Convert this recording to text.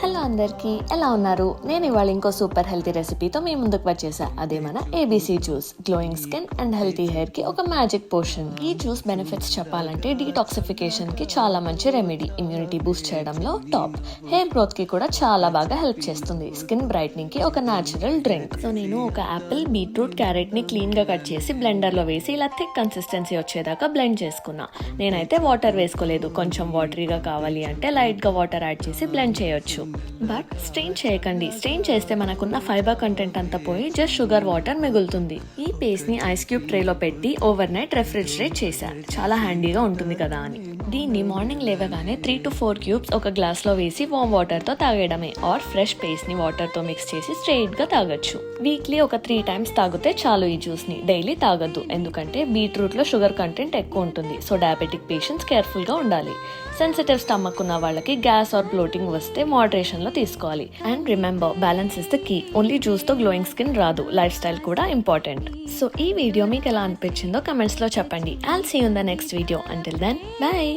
Hello అందరికీ ఎలా ఉన్నారు? నేను ఇవాళ ఇంకో సూపర్ హెల్తీ రెసిపీతో మీ ముందుకు వచ్చేసా. అదే మన ABC juice glowing skin and healthy హెయిర్కి ఒక మ్యాజిక్ పోర్షన్ ఈ జ్యూస్ బెనిఫిట్స్ చెప్పాలంటే డీటాక్సిఫికేషన్కి చాలా మంచి రెమెడీ ఇమ్యూనిటీ బూస్ట్ చేయడంలో టాప్ హెయిర్ గ్రోత్కి కూడా చాలా బాగా హెల్ప్ చేస్తుంది. స్కిన్ బ్రైట్నింగ్కి ఒక న్యాచురల్ డ్రింక్ సో నేను ఒక యాపిల్ బీట్రూట్ క్యారెట్ని క్లీన్గా కట్ చేసి బ్లెండర్లో వేసి ఇలా థిక్ కన్సిస్టెన్సీ వచ్చేదాకా బ్లెండ్ చేసుకున్నా. నేనైతే వాటర్ వేసుకోలేదు. కొంచెం వాటరీగా కావాలి అంటే లైట్గా వాటర్ యాడ్ చేసి బ్లెండ్ చేయొచ్చు. బట్ స్ట్రెయిన్ చేయకండి. స్ట్రెయిన్ చేస్తే మనకున్న ఫైబర్ కంటెంట్ అంతా పోయి జస్ట్ షుగర్ వాటర్ మిగులుతుంది. ఈ పేస్ట్ని ఐస్ క్యూబ్ ట్రేలో పెట్టి ఓవర్ నైట్ రెఫ్రిజిరేట్ చేశాను చాలా హ్యాండీగా ఉంటుంది కదా అని. దీన్ని మార్నింగ్ లేవగానే త్రీ టు ఫోర్ క్యూబ్స్ ఒక గ్లాస్లో వేసి వామ్ వాటర్తో తాగేయడమే ఆర్ ఫ్రెష్ పేస్ట్ని వాటర్తో మిక్స్ చేసి స్ట్రెయిట్గా తాగొచ్చు. వీక్లీ ఒక త్రీ టైమ్స్ తాగితే చాలు ఈ జ్యూస్ని. డైలీ తాగద్దు ఎందుకంటే బీట్రూట్లో షుగర్ కంటెంట్ ఎక్కువ ఉంటుంది. సో డయాబెటిక్ పేషెంట్స్ కేర్ఫుల్గా ఉండాలి. సెన్సిటివ్ స్టమక్ ఉన్న వాళ్ళకి గ్యాస్ ఆర్ బ్లోటింగ్ వస్తే మోడరేషన్లో తీసుకోవాలి. And remember balance is the key only జ్యూస్తో glowing skin రాదు. లైఫ్ స్టైల్ కూడా ఇంపార్టెంట్ సో ఈ వీడియో మీకు ఎలా అనిపించిందో కమెంట్స్లో చెప్పండి. I'll see in the next video until then bye